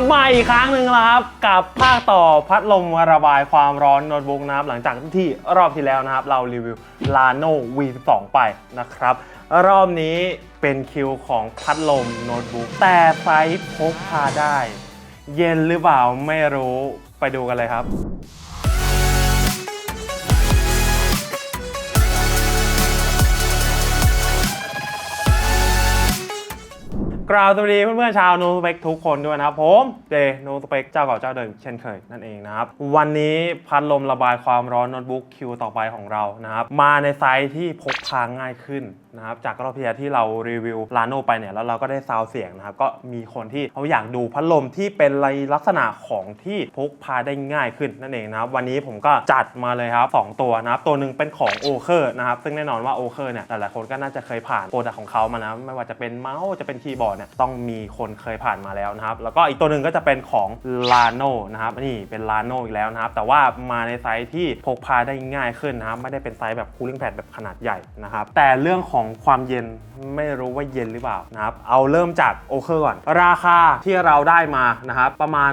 บมาอีกครั้งหนึ่งแล้วครับ กับภาคต่อพัดลมระบายความร้อนโน้ตบุ๊กนะครับหลังจากที่รอบที่แล้วนะครับ เรารีวิว Lano V12 ไปนะครับ รอบนี้เป็นคิวของพัดลมโน้ตบุ๊กแต่ไซส์พกพาได้ เย็นหรือเปล่าไม่รู้ไปดูกันเลยครับ กราบสวัสดีเพื่อนๆชาวโนสเปกทุกคนด้วยนะครับผมเดโนสเปกเจ้าเก่าเจ้าเดิมเช่นเคยนั่นเองนะครับ วันนี้พัดลมระบายความร้อนโน้ตบุ๊กคิวต่อไปของเรานะครับ มาในไซส์ที่พกพาง่ายขึ้นนะครับจากรอบที่แล้วที่เรารีวิวลาโนไปเนี่ยแล้วเราก็ได้ซาวเสียงนะครับก็มีคนที่เขาอยากดูพัดลมที่เป็นลักษณะของที่พกพาได้ง่ายขึ้นนั่นเองนะครับวันนี้ผมก็จัดมาเลยครับสองตัวนะครับตัวหนึ่งเป็นของโอเคอร์นะครับซึ่งแน่นอนว่าโอเคอร์เนี่ยหลายๆคนก็น่าจะเคยผ่านโปรดักต์ของเขามานะไม่ว่าจะเป็นเมาส์จะเป็นคีย์บอร์ดเนี่ยต้องมีคนเคยผ่านมาแล้วนะครับแล้วก็อีกตัวหนึ่งก็จะเป็นของ Lano นะครับนี่เป็น Lano อีกแล้วนะครับแต่ว่ามาในไซส์ที่พกพาได้ง่ายขึ้นนะครับไม่ได้เป็นไซส์แบบ cooling pad แบบขนาดใหญ่นะครับแต่เรื่องของความเย็นไม่รู้ว่าเย็นหรือเปล่านะครับ เอาเริ่มจากโอเคก่อน ราคาที่เราได้มานะครับประมาณ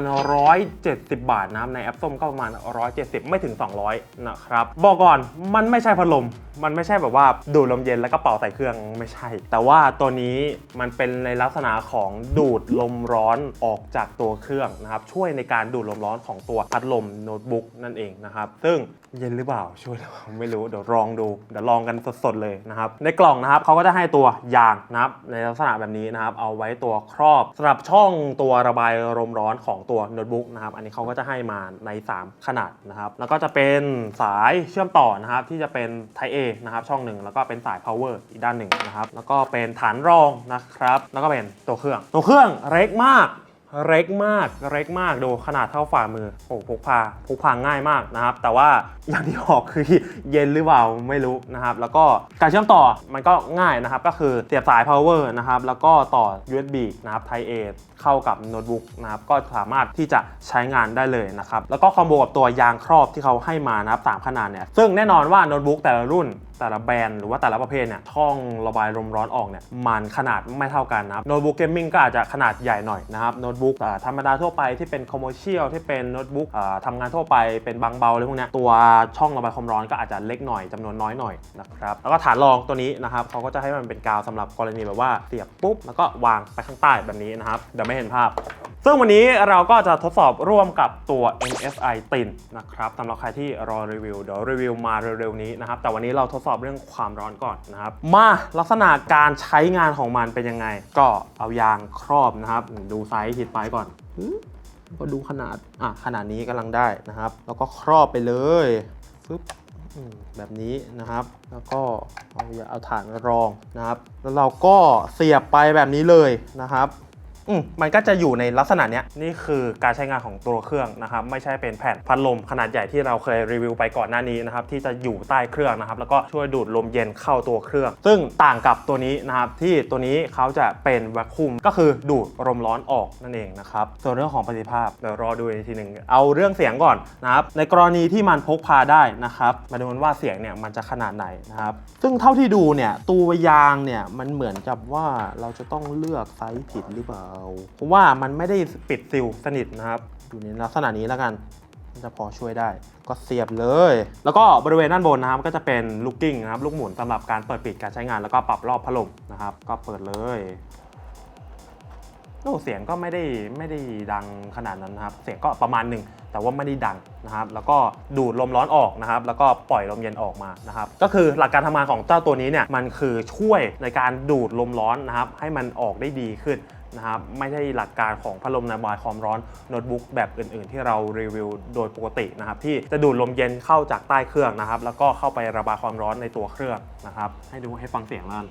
170 บาทนะครับในแอปส้มก็ประมาณ 170 ไม่ถึง 200 นะครับ บอกก่อนมันไม่ใช่พัดลม มันไม่ใช่แบบว่าดูดลมเย็นแล้วก็เป่าใส่เครื่องไม่ใช่ แต่ว่าตัวนี้มันเป็นในลักษณะของดูดลมร้อนออกจากตัวเครื่องนะครับ ช่วยในการดูดลมร้อนของตัวพัดลมโน้ตบุ๊กนั่นเองนะครับ ซึ่งเย็นหรือเปล่าช่วยหรือเปล่าไม่รู้เดี๋ยวลองดูเดี๋ยวลองกันสดๆเลยนะครับ ในกล่องนะครับเขาก็จะให้ตัวยางนะครับ ในลักษณะแบบนี้นะครับ เอาไว้ตัวครอบสำหรับช่องตัวระบายลมร้อนของตัวโน้ตบุ๊กนะครับ อันนี้เขาก็จะให้มาใน 3 ขนาดนะครับ แล้วก็จะเป็นสายเชื่อมต่อนะครับที่จะเป็น Type A นะครับช่องหนึ่งแล้วก็เป็นสาย power อีกด้านหนึ่งนะครับแล้วก็เป็นฐานรองนะครับแล้วก็เป็นตัวเครื่อง ตัวเครื่องเล็กมากเล็กมากเล็กมากดูขนาดเท่าฝ่ามือโอ้พกพาพกพาง่ายมากนะครับ แต่ว่าอย่างที่บอกคือเย็นหรือเปล่าไม่รู้นะครับ แล้วก็การเชื่อมต่อมันก็ง่ายนะครับ ก็คือเสียบสาย power นะครับ แล้วก็ต่อ USB นะครับ Type A เข้ากับโน้ตบุ๊กนะครับ ก็สามารถที่จะใช้งานได้เลยนะครับ แล้วก็คอมโบกับตัวยางครอบที่เขาให้มานะครับสามขนาดเนี่ย ซึ่งแน่นอนว่าโน้ตบุ๊กแต่ละรุ่น แต่ละแบรนด์หรือว่าแต่ละประเภทเนี่ยช่องระบายลมร้อนออกเนี่ยมันขนาดไม่เท่ากันนะครับโน้ตบุ๊กเกมมิ่งก็อาจจะขนาดใหญ่หน่อยนะครับโน้ตบุ๊กอ่ธรรมดาทั่วไปที่เป็นคอมเมอร์เชียลที่เป็นโน้ตบุ๊กทำงานทั่วไปเป็นบางเบาอะไรพวกนี้ตัวช่องระบายความร้อนก็อาจจะเล็กหน่อยจำนวนน้อยหน่อยนะครับแล้วก็ฐานรองตัวนี้นะครับเขาก็จะให้มันเป็นกาวสำหรับกรณีแบบว่าเสียบปุ๊บแล้วก็วางไปข้างใต้แบบนี้นะครับเดี๋ยวไม่เห็นภาพ ซึ่งวันนี้เราก็จะทดสอบร่วมกับตัว MSI ตินนะครับสำหรับใครที่รอรีวิว เดี๋ยวรีวิวมาเร็วๆนี้นะครับ แต่วันนี้เราทดสอบเรื่องความร้อนก่อนนะครับ มาลักษณะการใช้งานของมันเป็นยังไง ก็เอายางครอบนะครับ ดูไซส์ฮิตไปก่อนก็ดูขนาด อะ ขนาดนี้กำลังได้นะครับ แล้วก็ครอบไปเลยฟึบแบบนี้นะครับ แล้วก็เอาเอาฐานรองนะครับ แล้วเราก็เสียบไปแบบนี้เลยนะครับ อืมมันก็จะอยู่ในลักษณะเนี้ยนี่คือการใช้งานของตัวเครื่องนะครับไม่ใช่เป็นแผ่นพัดลมขนาดใหญ่ที่เราเคยรีวิวไปก่อนหน้านี้นะครับที่จะอยู่ใต้เครื่องนะครับแล้วก็ช่วยดูดลมเย็นเข้าตัวเครื่อง ซึ่งต่างกับตัวนี้นะครับที่ตัวนี้เขาจะเป็นแวคคุมก็คือดูดลมร้อนออกนั่นเองนะครับส่วนเรื่องของประสิทธิภาพเดี๋ยวรอดูอีกทีหนึ่งเอาเรื่องเสียงก่อนนะครับในกรณีที่มันพกพาได้นะครับมาดูกันว่าเสียงเนี่ยมันจะขนาดไหนนะครับซึ่งเท่าที่ดูเนี่ยตัวยางเนี่ยมันเหมือนกับว่าเราจะต้องเลือกไซส์ผิดหรือเปล่าเพราะว่ามันไม่ได้ปิดซิลสนิทนะครับ อยู่ในลักษณะนี้แล้วกันจะพอช่วยได้ ก็เสียบเลย แล้วก็บริเวณด้านบนนะครับก็จะเป็นลูกกิ้งนะครับ ลูกหมุนสำหรับการเปิดปิดการใช้งานแล้วก็ปรับรอบพัดลมนะครับ ก็เปิดเลยโอ้เสียงก็ไม่ได้ไม่ได้ดังขนาดนั้นนะครับ เสียงก็ประมาณหนึ่งแต่ว่าไม่ได้ดังนะครับ แล้วก็ดูดลมร้อนออกนะครับ แล้วก็ปล่อยลมเย็นออกมานะครับ ก็คือหลักการทำงานของเจ้าตัวนี้เนี่ยมันคือช่วยในการดูดลมร้อนนะครับ ให้มันออกได้ดีขึ้น นะครับไม่ใช่หลักการของพัดลมระบายความร้อนโน้ตบุ๊กแบบอื่น ๆ ที่เรารีวิวโดยปกตินะครับที่จะดูดลมเย็นเข้าจากใต้เครื่องนะครับ แล้วก็เข้าไประบายความร้อนในตัวเครื่องนะครับ ให้ดูให้ฟังเสียงแล้วกัน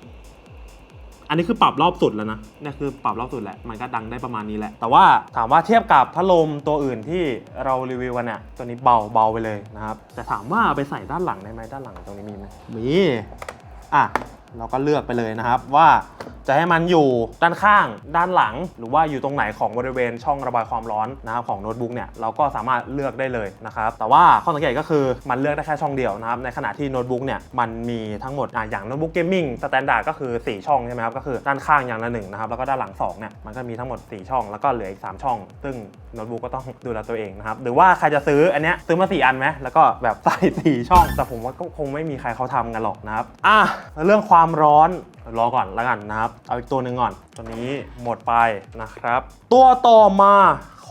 อันนี้คือปรับรอบสุดแล้วนะนี่คือปรับรอบสุดแหละ มันก็ดังได้ประมาณนี้แหละ แต่ว่าถามว่าเทียบกับพัดลมตัวอื่นที่เรารีวิวกันเนี่ยตัวนี้เบาเบาไปเลยนะครับ แต่ถามว่าเอาไปใส่ด้านหลังได้ไหมด้านหลังตรงนี้มีไหมมี อะ เราก็เลือกไปเลยนะครับ ว่าจะให้มันอยู่ด้านข้าง ด้านหลัง หรือว่าอยู่ตรงไหนของบริเวณช่องระบายความร้อนนะครับของโน้ตบุ๊กเนี่ยเราก็สามารถเลือกได้เลยนะครับ แต่ว่าข้อสังเกตก็คือมันเลือกได้แค่ช่องเดียวนะครับ ในขณะที่โน้ตบุ๊กเนี่ยมันมีทั้งหมดอะอย่างโน้ตบุ๊กเกมมิ่งสแตนดาร์ดก็คือ 4 ช่องใช่ไหมครับ ก็คือด้านข้างอย่างละหนึ่งนะครับ แล้วก็ด้านหลัง2เนี่ยมันก็มีทั้งหมด 4 ช่อง แล้วก็เหลืออีก 3 ช่อง ซึ่งโน้ตบุ๊กก็ต้องดูแลตัวเองนะครับ หรือว่าใครจะซื้ออันเนี้ยซื้อมา 4 อันไหมแล้วก็แบบใส่4ช่อง แต่ผมว่าก็คงไม่มีใครเขาทำกันหรอกนะครับอะเรื่องความร้อน รอก่อนแล้วกันนะครับ เอาอีกตัวหนึ่งก่อน ตัวนี้หมดไปนะครับ ตัวต่อมา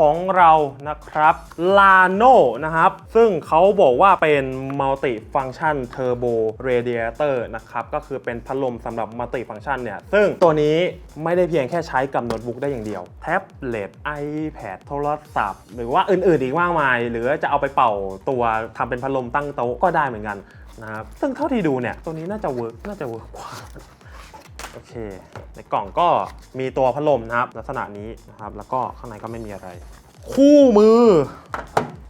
ของเรานะครับ Lano นะครับ ซึ่งเขาบอกว่าเป็น Multi Function Turbo Radiator นะครับ ก็คือเป็นพัดลมสำหรับ Multi Function เนี่ย ซึ่งตัวนี้ไม่ได้เพียงแค่ใช้กับโน้ตบุ๊กได้อย่างเดียว แท็บเล็ต iPad โทรศัพท์ หรือว่าอื่นๆอีกมากมาย หรือจะเอาไปเป่าตัวทำเป็นพัดลมตั้งโต๊ะก็ได้เหมือนกัน นะครับ ซึ่งเท่าที่ดูเนี่ย ตัวนี้น่าจะเวิร์กน่าจะเวิร์กกว่าโอเค ในกล่องก็มีตัวพัดลมนะครับ ลักษณะนี้นะครับ แล้วก็ข้างในก็ไม่มีอะไร คู่มือ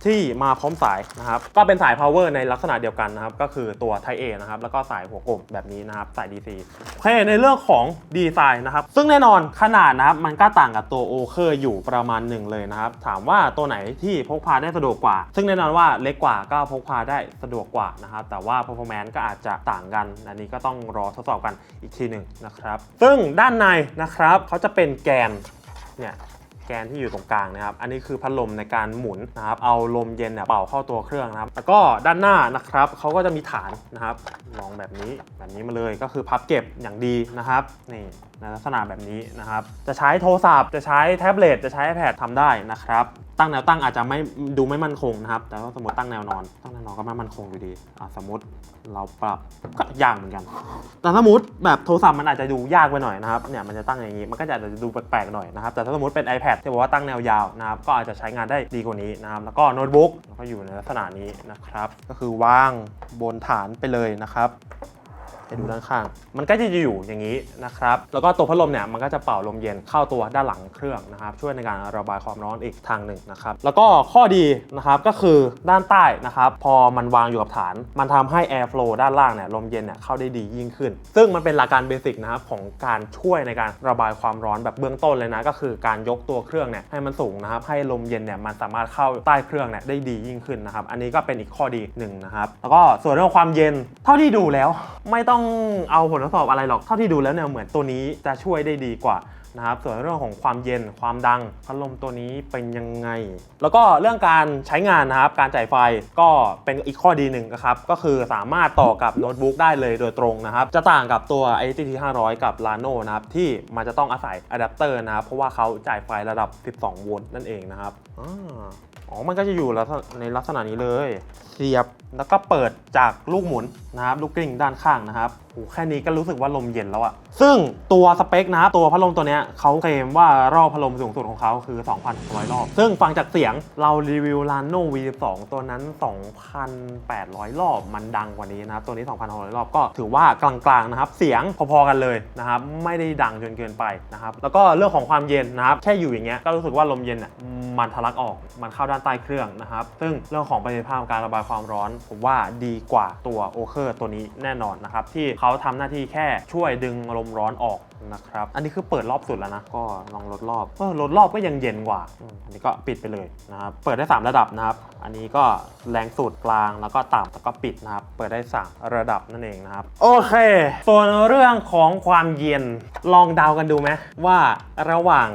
ที่มาพร้อมสายนะครับก็เป็นสาย power ในลักษณะเดียวกันนะครับก็คือตัว Type A นะครับแล้วก็สายหัวกลมแบบนี้นะครับสาย DC โอเคในเรื่องของดีไซน์นะครับซึ่งแน่นอนขนาดนะครับมันก็ต่างกับตัว o k e r อยู่ประมาณหนึ่งเลยนะครับถามว่าตัวไหนที่พกพาได้สะดวกกว่า ซึ่งแน่นอนว่าเล็กกว่าก็พกพาได้สะดวกกว่านะครับแต่ว่า performance ก็อาจจะต่างกันอันนี้ก็ต้องรอทดสอบกันอีกทีหนึ่งนะครับซึ่งด้านในนะครับเขาจะเป็นแกนเนี่ย แกนที่อยู่ตรงกลางนะครับ อันนี้คือพัดลมในการหมุนนะครับ เอาลมเย็นเนี่ยเป่าเข้าตัวเครื่องนะครับ แล้วก็ด้านหน้านะครับเขาก็จะมีฐานนะครับลองแบบนี้แบบนี้มาเลยก็คือพับเก็บอย่างดีนะครับนี่ในลักษณะแบบนี้นะครับ จะใช้โทรศัพท์ จะใช้แท็บเล็ต จะใช้ iPad ทำได้นะครับ ตั้งแนวตั้งอาจจะไม่ดูไม่มั่นคงนะครับ แต่ว่าสมมติตั้งแนวนอน ตั้งแนวนอนก็ไม่มั่นคงอยู่ดีอะสมมติเราปรับก็ยากเหมือนกัน แต่สมมติแบบโทรศัพท์มันอาจจะดูยากไปหน่อยนะครับ เนี่ยมันจะตั้งอย่างนี้ มันก็จะอาจจะดูแปลกๆหน่อยนะครับ แต่ถ้าสมมติเป็น iPad ที่บอกว่าตั้งแนวยาวนะครับ ก็อาจจะใช้งานได้ดีกว่านี้นะครับ แล้วก็โน้ตบุ๊กก็อยู่ในลักษณะนี้นะครับ ก็คือวางบนฐานไปเลยนะครับ ให้ดูด้านข้าง มันก็จะอยู่อย่างนี้นะครับ แล้วก็ตัวพัดลมเนี่ยมันก็จะเป่าลมเย็นเข้าตัวด้านหลังเครื่องนะครับ ช่วยในการระบายความร้อนอีกทางหนึ่งนะครับ แล้วก็ข้อดีนะครับก็คือด้านใต้นะครับ พอมันวางอยู่กับฐาน มันทำให้ air flow ด้านล่างเนี่ยลมเย็นเนี่ยเข้าได้ดียิ่งขึ้น ซึ่งมันเป็นหลักการเบสิกนะครับของการช่วยในการระบายความร้อนแบบเบื้องต้นเลยนะ ก็คือการยกตัวเครื่องเนี่ยให้มันสูงนะครับ ให้ลมเย็นเนี่ยมันสามารถเข้าใต้เครื่องเนี่ยได้ดียิ่งขึ้นนะครับ อันนี้ก็เป็นอีกข้อดีหนึ่งนะครับ แล้วก็ส่วนเรื่องความเย็นเท่าที่ดูแล้วไม่ต้องเอาผลทดสอบอะไรหรอก เท่าที่ดูแล้วเนี่ยเหมือนตัวนี้จะช่วยได้ดีกว่านะครับส่วนเรื่องของความเย็นความดังพัดลมตัวนี้เป็นยังไง แล้วก็เรื่องการใช้งานนะครับ การจ่ายไฟก็เป็นอีกข้อดีหนึ่งนะครับ ก็คือสามารถต่อกับโน้ตบุ๊กได้เลยโดยตรงนะครับ จะต่างกับตัว ITT 500 กับ Lano นะครับ ที่มันจะต้องอาศัยอะแดปเตอร์นะครับ เพราะว่าเขาจ่ายไฟระดับ 12 โวลต์นั่นเองนะครับ อาอ๋อ มันก็จะอยู่ลักษณะในลักษณะนี้เลย เสียบแล้วก็เปิดจากลูกหมุนนะครับลูกกลิ้งด้านข้างนะครับโอ้แค่นี้ก็รู้สึกว่าลมเย็นแล้วอะซึ่งตัวสเปคนะครับตัวพัดลมตัวเนี้ยเขาเคลมว่ารอบพัดลมสูงสุดของเขาคือ 2,600 รอบ ซึ่งฟังจากเสียงเรารีวิว Lano V12 ตัวนั้น 2,800 รอบมันดังกว่านี้นะครับ ตัวนี้ 2,600 รอบก็ถือว่ากลางๆนะครับ เสียงพอๆกันเลยนะครับ ไม่ได้ดังจนเกินไปนะครับ แล้วก็เรื่องของความเย็นนะครับ แค่อยู่อย่างเงี้ยก็รู้สึกว่าลมเย็นอะมันทะลักออกมันเข้าด้านใต้เครื่องนะครับ ซึ่งเรื่องของประสิทธิภาพการระบายความร้อน ผมว่าดีกว่าตัวโอเคอร์ตัวนี้แน่นอนนะครับ ที่เขาทำหน้าที่แค่ช่วยดึงลมร้อนออกนะครับ อันนี้คือเปิดรอบสุดแล้วนะ ก็ลองลดรอบเออลดรอบก็ยังเย็นกว่า อันนี้ก็ปิดไปเลยนะครับ เปิดได้ 3 ระดับนะครับ อันนี้ก็แรงสุดกลางแล้วก็ต่ำแล้วก็ปิดนะครับ เปิดได้ 3 ระดับนั่นเองนะครับ โอเค ส่วนเรื่องของความเย็น ลองเดากันดูไหมว่าระหว่าง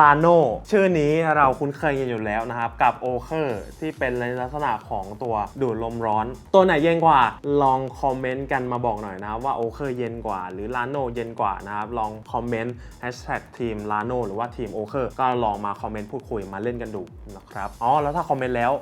ลาโนชื่อนี้เราคุ้นเคยกันอยู่แล้วนะครับ กับโอเคอร์ที่เป็นในลักษณะของตัวดูดลมร้อน ตัวไหนเย็นกว่าลองคอมเมนต์กันมาบอกหน่อยนะครับ ว่าโอเคอร์เย็นกว่า หรือลาโนเย็นกว่านะครับ ลองคอมเมนต์แฮชแท็กทีมลาโนหรือว่าทีมโอเคอร์ก็ลองมาคอมเมนต์พูดคุยมาเล่นกันดูนะครับอ๋อแล้วถ้าคอมเมนต์แล้ว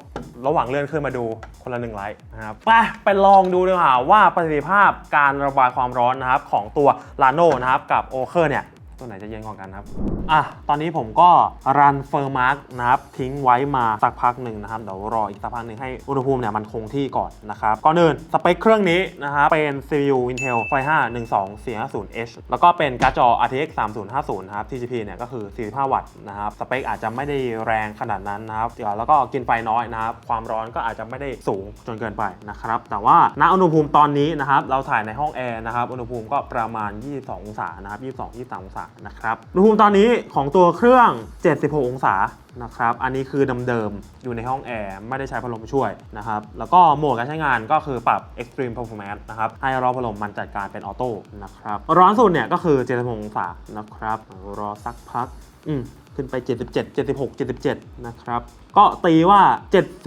ระหว่างเลื่อนขึ้นมาดูคนละหนึ่งไลค์นะครับไปไปลองดูดีกว่าว่าประสิทธิภาพการระบายความร้อนนะครับของตัวลาโนนะครับกับโอเคอร์เนี่ย ตัวไหนจะเย็นกว่ากันครับ อะ ตอนนี้ผมก็รันเฟอร์มาร์กนะครับ ทิ้งไว้มาสักพักหนึ่งนะครับ เดี๋ยวรออีกสักพักหนึ่งให้อุณหภูมิเนี่ยมันคงที่ก่อนนะครับ ก่อนอื่นสเปคเครื่องนี้นะครับเป็น CPU Intel Core 5 12450H แล้วก็เป็นการ์ดจอ RTX 3050นะครับ TGP เนี่ยก็คือ 45 วัตต์นะครับ สเปคอาจจะไม่ได้แรงขนาดนั้นนะครับเดี๋ยวแล้วก็กินไฟน้อยนะครับ ความร้อนก็อาจจะไม่ได้สูงจนเกินไปนะครับ แต่ว่าณอุณหภูมิตอนนี้นะครับ เราถ่ายในห้องแอร์นะครับ อุณหภูมิก็ประมาณ 22 องศานะครับ 22 23องศานะครับอุณหภูมิตอนนี้ของตัวเครื่อง 76 องศานะครับ อันนี้คือเดิมๆ อยู่ในห้องแอร์ ไม่ได้ใช้พัดลมช่วยนะครับ แล้วก็โหมดการใช้งานก็คือปรับ extreme performance นะครับ ให้รอบพัดลมมันจัดการเป็นออโต้นะครับ ร้อนสุดเนี่ยก็คือ 76 องศานะครับ รอสักพัก อืมขึ้นไป 77 76 77 นะครับ ก็ตีว่า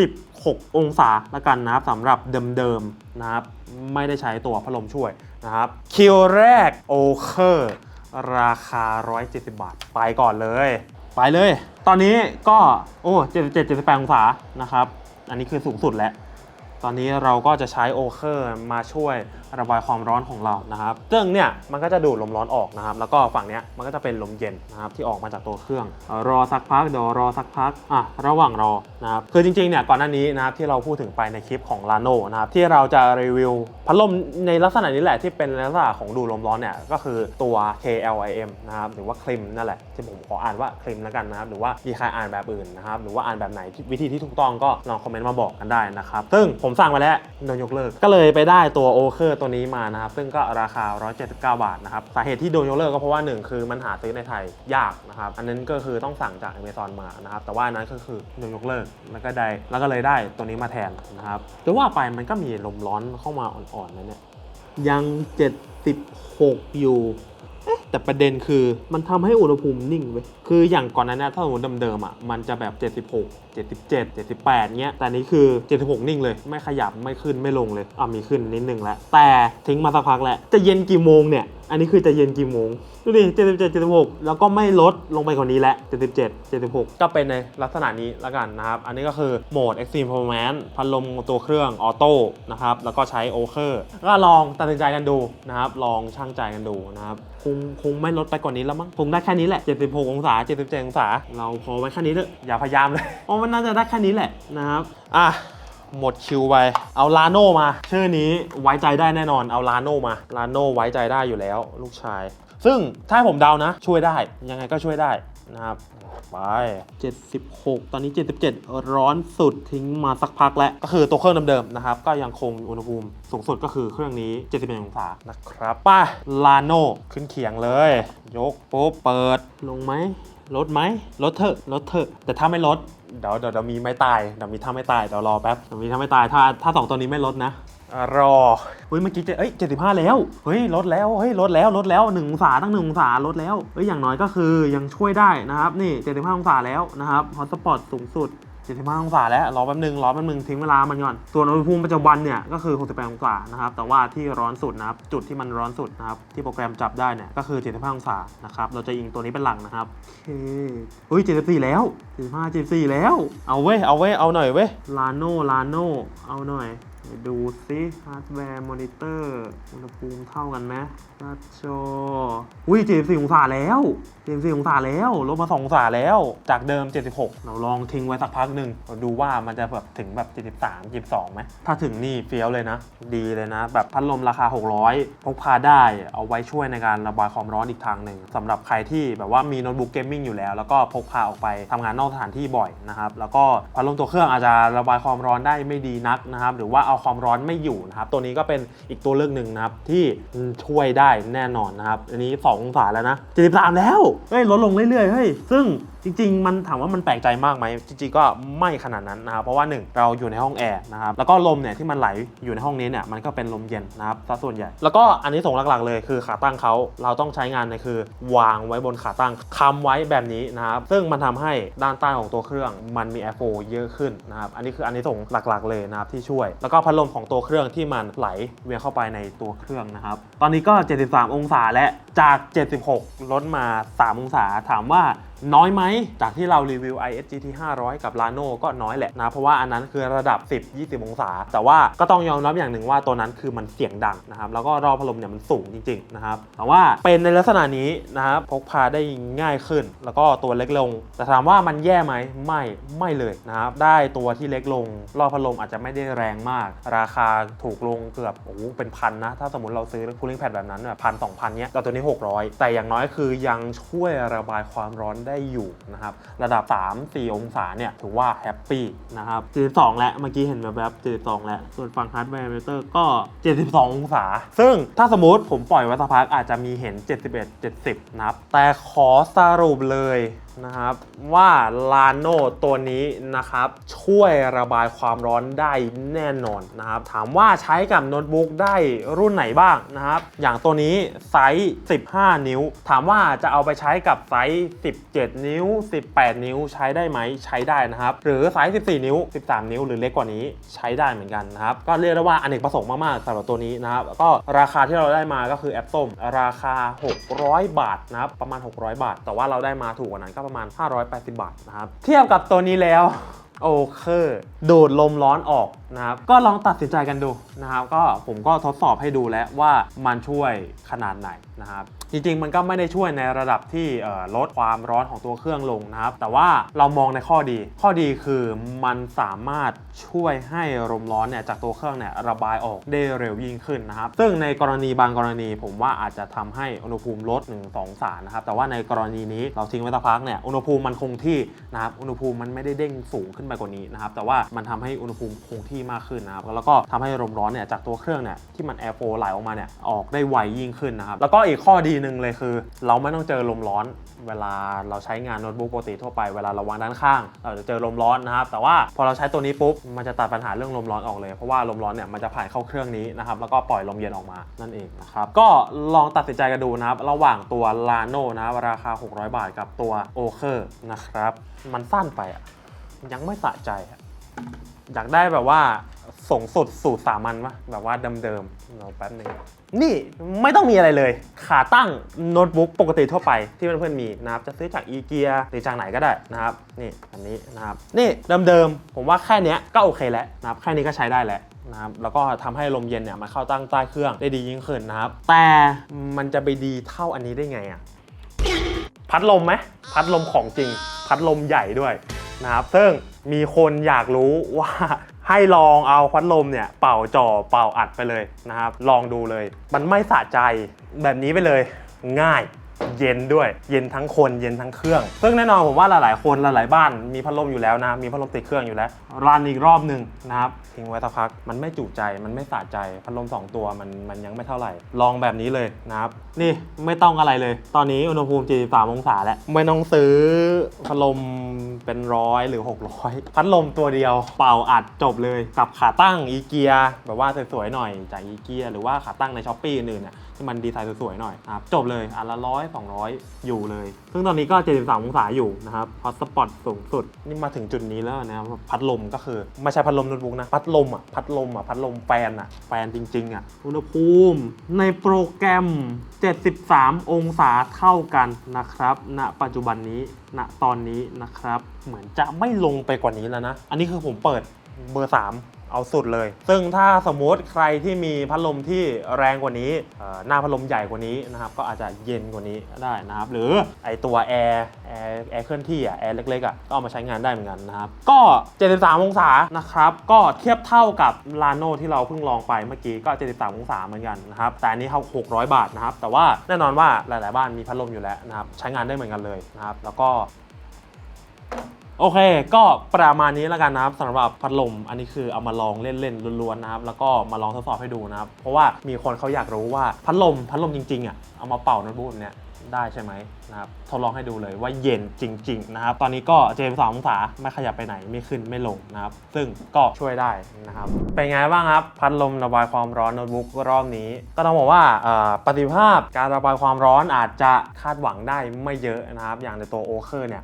76 องศาละกันนะครับสำหรับเดิมๆนะครับ ไม่ได้ใช้ตัวพัดลมช่วยนะครับ คิวแรกโอเคอร์ ราคา 170 บาท ไปก่อนเลย ไปเลย ตอนนี้ก็โอ้77 78องศานะครับ อันนี้คือสูงสุดแล้ว ตอนนี้เราก็จะใช้โอเคอร์มาช่วย ระบายความร้อนของเรานะครับซึ่งเนี่ยมันก็จะดูดลมร้อนออกนะครับ แล้วก็ฝั่งเนี้ยมันก็จะเป็นลมเย็นนะครับที่ออกมาจากตัวเครื่อง รอสักพักเดี๋ยวรอสักพักอะระหว่างรอนะครับคือจริงๆเนี่ยก่อนหน้านี้นะครับที่เราพูดถึงไปในคลิปของ Lano นะครับที่เราจะรีวิวพัดลมในลักษณะนี้แหละที่เป็นลักษณะของดูดลมร้อนเนี่ยก็คือตัว KLIM นะครับหรือว่าคลิมนั่นแหละที่ผมขออ่านว่าคลิมแล้วกันนะครับหรือว่ามีใครอ่านแบบอื่นนะครับหรือว่าอ่านแบบไหนวิธีที่ถูกต้องก็ลองคอมเมนต์มาบอกกันได้นะครับซึ่งผมสั่งมาแล้วโดนยกเลิกก็เลยไปได้ตัวโอเคอร์ตัวนี้มานะครับ ซึ่งก็ราคา 179 บาทนะครับ สาเหตุที่โดนยกเลิกก็เพราะว่า 1 คือมันหาซื้อในไทยยากนะครับ อันนั้นก็คือต้องสั่งจาก Amazon มานะครับ แต่ว่านั้นก็คือโดนยกเลิกแล้วก็ได้แล้วก็เลยได้ตัวนี้มาแทนนะครับแต่ว่าไปมันก็มีลมร้อนเข้ามาอ่อนๆนะเนี่ยยัง 76 อยู่แต่ประเด็นคือมันทำให้อุณหภูมินิ่งเว้ย คืออย่างก่อนหนั้นนะถ้าสมมติเดิมๆอะมันจะแบบ 76 77 78เงี้ยแต่นี้คือ 76 นิ่งเลย ไม่ขยับไม่ขึ้นไม่ลงเลยอะมีขึ้นนิดนึงแล้วแต่ทิ้งมาสักพักแล้วจะเย็นกี่โมงเนี่ยอันนี้คือจะเย็นกี่โมงดูดิ 77 76 แล้วก็ไม่ลดลงไปกว่านี้แล้ว 77 76 ก็เป็นในลักษณะนี้แล้วกันนะครับ อันนี้ก็คือโหมด Extreme Performance พัดลมตัวเครื่องออโต้นะครับ แล้วก็ใช้โอเคอร์ก็ลองตัดสินใจกันดูนะครับ ลองช่างใจกันดูนะครับ คงคงไม่ลดไปกว่านี้แล้วมั้ง คงได้แค่นี้แหละ 76 องศา77องศา เราพอไว้แค่นี้เถอะอย่าพยายามเลยเพราะมันน่าจะได้แค่นี้แหละนะครับ อะหมดคิวไป เอาลาโนมา ชื่อนี้ไว้ใจได้แน่นอน เอาลาโนมา ลาโนไว้ใจได้อยู่แล้ว ลูกชาย ซึ่งถ้าให้ผมเดานะ ช่วยได้ ยังไงก็ช่วยได้นะครับ ไป 76 ตอนนี้ 77 ร้อนสุดทิ้งมาสักพักแล้ว ก็คือตัวเครื่องเดิมๆนะครับ ก็ยังคงอุณหภูมิสูงสุดก็คือเครื่องนี้ 71 องศานะครับไป้าลาโนขึ้นเขียงเลย ยกปุ๊บเปิดลงไหมลดไหมลดเถอะลดเถอะ แต่ถ้าไม่ลดเดี๋ยวเดี๋ยวเดี๋ยวมีไม่ตายเดี๋ยวมีถ้าไม่ตายเดี๋ยวรอแป๊บเดี๋ยวมีถ้าไม่ตายถ้าถ้าสองตัวนี้ไม่ลดนะอะ รอเฮ้ยเมื่อกี้เจเอ้ยเจ็ดสิบห้าแล้ว เฮ้ยลดแล้ว เฮ้ยลดแล้วลดแล้วหนึ่งองศาตั้งหนึ่งองศาลดแล้ว เฮ้ยอย่างน้อยก็คือยังช่วยได้นะครับ นี่เจ็ดสิบห้าองศาแล้วนะครับฮอตสปอตสูงสุด75องศาแล้วรอแป๊บนึงรอแป๊บนึงทิ้งเวลามันก่อนส่วนอุณหภูมิปัจจุบันเนี่ยก็คือ 68องศานะครับแต่ว่าที่ร้อนสุดนะครับจุดที่มันร้อนสุดนะครับที่โปรแกรมจับได้เนี่ยก็คือ 75องศานะครับเราจะยิงตัวนี้เป็นหลักนะครับโอเคเฮ้ย 74 แล้ว 75 74 แล้ว เอาเว้ยเอาเว้ยเอาหน่อยเว้ยลาโนลาโนเอาหน่อย ไปดูซิฮาร์ดแวร์มอนิเตอร์อุณหภูมิเท่ากันไหมหน้าจออุ้ย74องศาแล้ว74องศาแล้วลดมา2องศาแล้วจากเดิม 76 เราลองทิ้งไว้สักพักหนึ่งเราดูว่ามันจะแบบถึงแบบ 73 72ไหมถ้าถึงนี่เฟี้ยวเลยนะ ดีเลยนะ แบบพัดลมราคา 600 พกพาได้เอาไว้ช่วยในการระบายความร้อนอีกทางหนึ่งสำหรับใครที่แบบว่ามีโน้ตบุ๊กเกมมิ่งอยู่แล้ว แล้วก็พกพาออกไปทำงานนอกสถานที่บ่อยนะครับแล้วก็พัดลมตัวเครื่องอาจจะระบายความร้อนได้ไม่ดีนักนะครับหรือว่าเอาความร้อนไม่อยู่นะครับ ตัวนี้ก็เป็นอีกตัวเลือกหนึ่งนะครับที่ช่วยได้แน่นอนนะครับ อันนี้2องศาแล้วนะ73แล้วเฮ้ยลดลงเรื่อยๆเฮ้ยซึ่งจริง ๆ มันถามว่ามันแปลกใจมากไหมจริงๆก็ไม่ขนาดนั้นนะครับเพราะว่าหนึ่งเราอยู่ในห้องแอร์นะครับแล้วก็ลมเนี่ยที่มันไหลอยู่ในห้องนี้เนี่ยมันก็เป็นลมเย็นนะครับซะส่วนใหญ่ แล้วก็อันนี้ส่งหลักๆเลยคือขาตั้งเขาเราต้องใช้งานเนี่ยคือ วางไว้บนขาตั้งค้ำไว้แบบนี้นะครับซึ่งมันทำให้ด้านใต้ของตัวเครื่องมันมีแอร์โฟเยอะขึ้นนะครับอันนี้คืออันนี้ส่งหลักๆเลยนะครับที่ช่วย แล้วก็พัดลมของตัวเครื่องที่มันไหลเวียนเข้าไปในตัวเครื่องนะครับตอนนี้ก็ 73 องศาและจาก 76 ลดมา 3 องศาถามว่า น้อยไหม จากที่เรารีวิว ISGT 500 กับ Lano ก็น้อยแหละนะ เพราะว่าอันนั้นคือระดับ 10-20 องศา แต่ว่าก็ต้องยอมรับอย่างหนึ่งว่าตัวนั้นคือมันเสียงดังนะครับ แล้วก็รอบพัดลมเนี่ยมันสูงจริงๆนะครับ แต่ว่าเป็นในลักษณะนี้นะครับพกพาได้ง่ายขึ้น แล้วก็ตัวเล็กลง แต่ถามว่ามันแย่ไหมไม่ไม่เลยนะครับได้ตัวที่เล็กลง รอบพัดลมอาจจะไม่ได้แรงมาก ราคาถูกลงเกือบโอ้เป็นพันนะถ้าสมมติเราซื้อ cooling pad แบบนั้นแบบพันสองพันเนี้ยแต่ตัวนี้ 600 แต่อย่างน้อยคือยังช่วยระบายความร้อนได้อยู่นะครับระดับ 3-4 องศาเนี่ยถือว่าแฮปปี้นะครับ72แล้วเมื่อกี้เห็นแบบแบบ72แล้วส่วนฝั่งฮาร์ดแวร์เมเตอร์ก็ 72 องศา ซึ่งถ้าสมมติผมปล่อยไว้สักพักอาจจะมีเห็น 71 70 นะครับแต่ขอสรุปเลย นะครับ ว่าลาโนตัวนี้นะครับ ช่วยระบายความร้อนได้แน่นอนนะครับ ถามว่าใช้กับโน้ตบุ๊กได้รุ่นไหนบ้างนะครับ อย่างตัวนี้ไซส์ 15 นิ้ว ถามว่าจะเอาไปใช้กับไซส์ 17 นิ้ว 18 นิ้วใช้ได้ไหมใช้ได้นะครับ หรือไซส์ 14 นิ้ว 13 นิ้ว หรือเล็กกว่านี้ใช้ได้เหมือนกันนะครับ ก็เรียกได้ว่าอเนกประสงค์มากๆสำหรับตัวนี้นะครับก็ราคาที่เราได้มาก็คือแอปส้มราคา 600 บาทนะครับประมาณ 600 บาท แต่ว่าเราได้มาถูกกว่านั้นก็ประมาณ 580 บาทนะครับ เทียบกับตัวนี้แล้ว โอเคดูดลมร้อนออกนะครับ ก็ลองตัดสินใจกันดูนะครับ ก็ผมก็ทดสอบให้ดูแล้วว่ามันช่วยขนาดไหนนะครับ จริงๆ มันก็ไม่ได้ช่วยในระดับที่ลดความร้อนของตัวเครื่องลงนะครับ แต่ว่าเรามองในข้อดี ข้อดีคือมันสามารถช่วยให้ลมร้อนเนี่ยจากตัวเครื่องเนี่ยระบายออกได้เร็วยิ่งขึ้นนะครับ ซึ่งในกรณีบางกรณีผมว่าอาจจะทำให้อุณหภูมิลด1 2องศานะครับ แต่ว่าในกรณีนี้เราทิ้งไว้สักพักเนี่ยอุณหภูมิมันคงที่นะครับ อุณหภูมิมันไม่ได้เด้งสูงขึ้นไปกว่านี้นะครับแต่ว่ามันทำให้อุณหภูมิคงที่มากขึ้นนะครับแล้วก็ทำให้ลมร้อนเนี่ยจากตัวเครื่องเนี่ยที่มันแอร์โฟไหลออกมาเนี่ยออกได้ไวยิ่งขึ้นนะครับแล้วก็อีกข้อดีหนึ่งเลยคือ เราไม่ต้องเจอลมร้อน เวลาเราใช้งานโน้ตบุ๊กปกติทั่วไปเวลาเราวางด้านข้างเราจะเจอลมร้อนนะครับแต่ว่าพอเราใช้ตัวนี้ปุ๊บมันจะตัดปัญหาเรื่องลมร้อนออกเลยเพราะว่าลมร้อนเนี่ยมันจะผ่านเข้าเครื่องนี้นะครับแล้วก็ปล่อยลมเย็นออกมานั่นเองนะครับก็ลองตัดสินใจกันดูนะครับระหว่างตัว Lano นะรราคา 600 บาทกับตัว o k e r นะครับมันสั้นไปอะ ยังไม่สะใจอะอยากได้แบบว่าส่งสุดสูตรสามัญปะแบบว่าเดิมๆเราแป๊บนึงนี่ไม่ต้องมีอะไรเลย ขาตั้งโน้ตบุ๊กปกติทั่วไปที่เพื่อนๆมีนะครับ จะซื้อจากอีเกียหรือจากไหนก็ได้นะครับ นี่อันนี้นะครับ นี่เดิมๆ ผมว่าแค่นี้ก็โอเคแล้วนะครับ แค่นี้ก็ใช้ได้แล้วนะครับแล้วก็ทำให้ลมเย็นเนี่ยมันเข้าตั้งใต้เครื่องได้ดียิ่งขึ้นนะครับ แต่มันจะไปดีเท่าอันนี้ได้ไงอะ พัดลมไหมพัดลมของจริง พัดลมใหญ่ด้วย นะครับ ซึ่งมีคนอยากรู้ว่าให้ลองเอาพัดลมเนี่ยเป่าจ่อเป่าอัดไปเลยนะครับ ลองดูเลย มันไม่สะใจแบบนี้ไปเลยง่าย เย็นด้วย เย็นทั้งคนเย็นทั้งเครื่อง ซึ่งแน่นอนผมว่าหลายๆ คนหลายๆบ้านมีพัดลมอยู่แล้วนะ มีพัดลมติดเครื่องอยู่แล้วรันอีกรอบหนึ่งนะครับทิ้งไว้สักพักมันไม่จุใจมันไม่สะใจพัดลมสองตัวมันมันยังไม่เท่าไหร่ ลองแบบนี้เลยนะครับนี่ไม่ต้องอะไรเลย ตอนนี้อุณหภูมิ43องศาแล้วไม่ต้องซื้อพัดลมเป็นร้อยหรือ 600 พัดลมตัวเดียวเป่าอัดจบเลยกับขาตั้งอีเกียแบบว่าสวยๆหน่อยจากอีเกียหรือว่าขาตั้งในช้อปปี้อื่นๆเนี่ย ที่มันดีไซน์สวยๆหน่อยนะครับจบเลยอันละร้อยสองร้อยอยู่เลย ซึ่งตอนนี้ก็ 73 องศาอยู่นะครับฮอตสปอตสูงสุด นี่มาถึงจุดนี้แล้วนะครับพัดลมก็คือไม่ใช่พัดลมโน้ตบุ๊กนะ พัดลมอะพัดลมอะพัดลมแฟนอะแฟนจริงๆอะอุณหภูมิในโปรแกรม 73 องศาเท่ากันนะครับณปัจจุบันนี้ณตอนนี้นะครับ เหมือนจะไม่ลงไปกว่านี้แล้วนะ อันนี้คือผมเปิดเบอร์ 3 เอาสุดเลย ซึ่งถ้าสมมติใครที่มีพัดลมที่แรงกว่านี้หน้าพัดลมใหญ่กว่านี้นะครับก็อาจจะเย็นกว่านี้ได้นะครับ หรือไอตัวแอร์แอร์แอร์เคลื่อนที่อะแอร์เล็กๆอะก็เอามาใช้งานได้เหมือนกันนะครับ ก็ 73 องศานะครับ ก็เทียบเท่ากับลาโนที่เราเพิ่งลองไปเมื่อกี้ก็ 73 องศาเหมือนกันนะครับแต่อันนี้เขา600 บาทนะครับแต่ว่าแน่นอนว่าหลาย ๆ บ้านมีพัดลมอยู่แล้วนะครับใช้งานได้เหมือนกันเลยนะครับแล้วก็ โอเค ก็ประมาณนี้แล้วกันนะครับสำหรับพัดลม อันนี้คือเอามาลองเล่นๆล้วนๆนะครับ แล้วก็มาลองทดสอบให้ดูนะครับ เพราะว่ามีคนเขาอยากรู้ว่าพัดลมพัดลมจริงๆอะเอามาเป่าโน้ตบุ๊กเนี่ยได้ใช่ไหมนะครับทดลองให้ดูเลยว่าเย็นจริง ๆ นะครับ ตอนนี้ก็เจมสององศาไม่ขยับไปไหนไม่ขึ้นไม่ลงนะครับ ซึ่งก็ช่วยได้นะครับ เป็นไงบ้างครับ พัดลมระบายความร้อนโน้ตบุ๊กรอบนี้ ก็ต้องบอกว่าประสิทธิภาพการระบายความร้อนอาจจะคาดหวังได้ไม่เยอะนะครับ อย่างในตัวโอเคอร์เนี่ย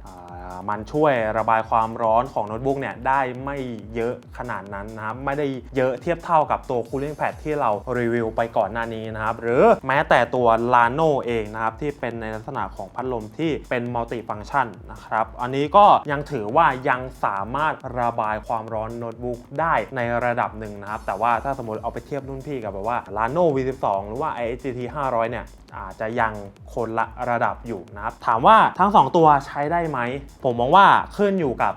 มันช่วยระบายความร้อนของโน้ตบุ๊กเนี่ยได้ไม่เยอะขนาดนั้นนะครับไม่ได้เยอะเทียบเท่ากับตัว cooling pad ที่เรารีวิวไปก่อนหน้านี้นะครับหรือแม้แต่ตัว Lano เองนะครับที่เป็นในลักษณะของพัดลมที่เป็นมัลติฟัง c t ชันนะครับอันนี้ก็ยังถือว่ายังสามารถระบายความร้อนโน้ตบุ๊กได้ในระดับหนึ่งนะครับแต่ว่าถ้าสมมติเอาไปเทียบรุ่นพี่กับแบบว่า Lano V12 หรือว่า IGT 500 เนี่ยอาจจะยังคนละระดับอยู่นะครับถามว่าทั้ง 2 ตัวใช้ได้ไหมผมมองว่าขึ้นอยู่กับ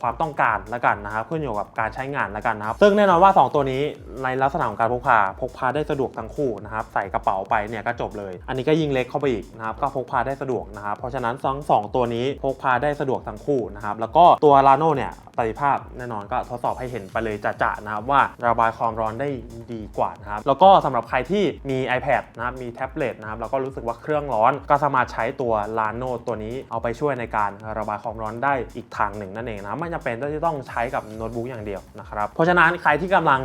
ความต้องการละกันนะครับขึ้นอยู่กับการใช้งานละกันนะครับ ซึ่งแน่นอนว่า 2 ตัวนี้ในลักษณะของการพกพาพกพาได้สะดวกทั้งคู่นะครับใส่กระเป๋าไปเนี่ยก็จบเลย อันนี้ก็ยิ่งเล็กเข้าไปอีกนะครับก็พกพาได้สะดวกนะครับเพราะฉะนั้นทั้งสองตัวนี้พกพาได้สะดวกทั้งคู่นะครับแล้วก็ตัว Lano เนี่ยประสิทธิภาพแน่นอนก็ทดสอบให้เห็นไปเลยจะๆนะครับว่าระบายความร้อนได้ดีกว่านะครับแล้วก็สำหรับใครที่มี iPad นะครับมีแท็บเล็ตนะครับแล้วก็รู้สึกว่าเครื่องร้อนก็สามารถใช้ตัว Lano ตัวนี้เอาไปช่วยในการระบายความร้อนได้อีกทางหนึ่งนั่นเองนะไม่จำเป็นที่ต้องใช้กับโน้ตบุ๊กอย่างเดียวนะครับเพราะฉะนั้นใครที่กำลัง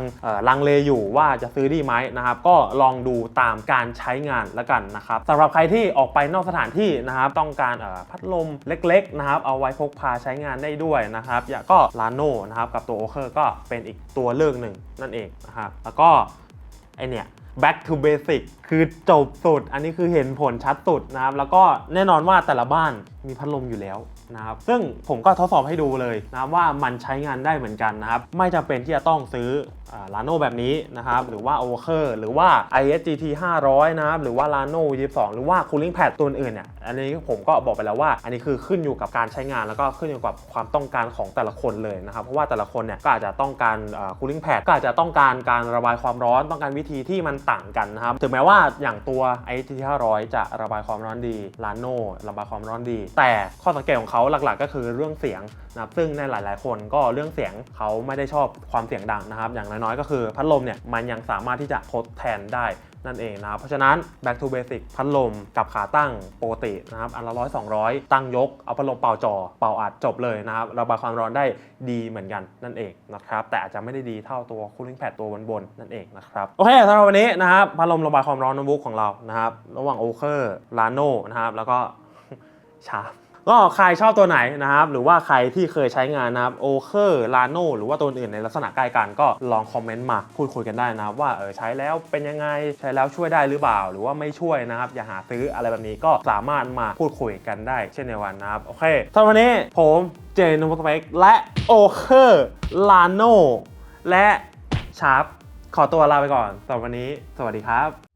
ลังเลอยู่ว่าจะซื้อดีไหมนะครับก็ลองดูตามการใช้งานแล้วกันนะครับสำหรับใครที่ออกไปนอกสถานที่นะครับต้องการพัดลมเล็กๆนะครับเอาไว้พกพาใช้งานได้ด้วยนะครับอย่าก็ Lano นะครับกับตัวโอเคอร์ก็เป็นอีกตัวเลือกหนึ่งนั่นเองนะครับแล้วก็ไอเนี่ย back to basic คือจบสุด อันนี้คือเห็นผลชัดสุดนะครับ แล้วก็แน่นอนว่าแต่ละบ้านมีพัดลมอยู่แล้ว นะครับซึ่งผมก็ทดสอบให้ดูเลยนะว่ามันใช้งานได้เหมือนกันนะครับ ไม่จำเป็นที่จะต้องซื้อลานโนแบบนี้นะครับ หรือว่า o k e r หรือว่า ISGT 500 นะครับ หรือว่า Lano 22 หรือว่า Cooling Pad ตัวอื่นเนี่ย อันนี้ผมก็บอกไปแล้วว่า อันนี้คือขึ้นอยู่กับการใช้งานแล้วก็ขึ้นอยู่กับความต้องการของแต่ละคนเลยนะครับ เพราะว่าแต่ละคนเนี่ยก็อาจจะต้องการ cooling pad ก็อาจจะต้องการการระบายความร้อน ต้องการวิธีที่มันต่างกันนะครับ ถึงแม้ว่าอย่างตัว IST 500 จะระบายความร้อนดี Lano ระบายความร้อนดี แต่ข้อสังเกตของเขาขาหลักๆก็คือเรื่องเสียงนะครับซึ่งในหลายๆ คนก็เรื่องเสียงเขาไม่ได้ชอบความเสียงดังนะครับ อย่างน้อยๆ ก็คือพัดลมเนี่ยมันยังสามารถที่จะทดแทนได้นั่นเองนะเพราะฉะนั้น back to basic พัดลมกับขาตั้งปกตินะครับอันละร้อยสองร้อยตั้งยก เอาพัดลมเป่าจอเป่าอัดจบเลยนะครับระบายความร้อนได้ดีเหมือนกันนั่นเองนะครับแต่อาจจะไม่ได้ดีเท่าตัว cooling pad ตัวบนๆนั่นเองนะครับโอเคสำหรับวันนี้นะครับพัดลมระบายความร้อนโน้ตบุ๊กของเรานะครับระหว่าง o k e r Lano นะครับแล้วก็ชาร์ ก็ใครชอบตัวไหนนะครับ หรือว่าใครที่เคยใช้งานนะครับโอเคอร์ลาโนหรือว่าตัวอื่นในลักษณะใกล้กันก็ลองคอมเมนต์มาพูดคุยกันได้นะครับ ว่าเออใช้แล้วเป็นยังไงใช้แล้วช่วยได้หรือเปล่า หรือว่าไม่ช่วยนะครับ อย่าหาซื้ออะไรแบบนี้ก็สามารถมาพูดคุยกันได้ เช่นเดียวกันนะครับ โอเคสำหรับวันนี้ผมเจนนุสเปกและโอเคอร์ลาโนและชาร์ปขอตัวลาไปก่อนสำหรับวันนี้ สวัสดีครับ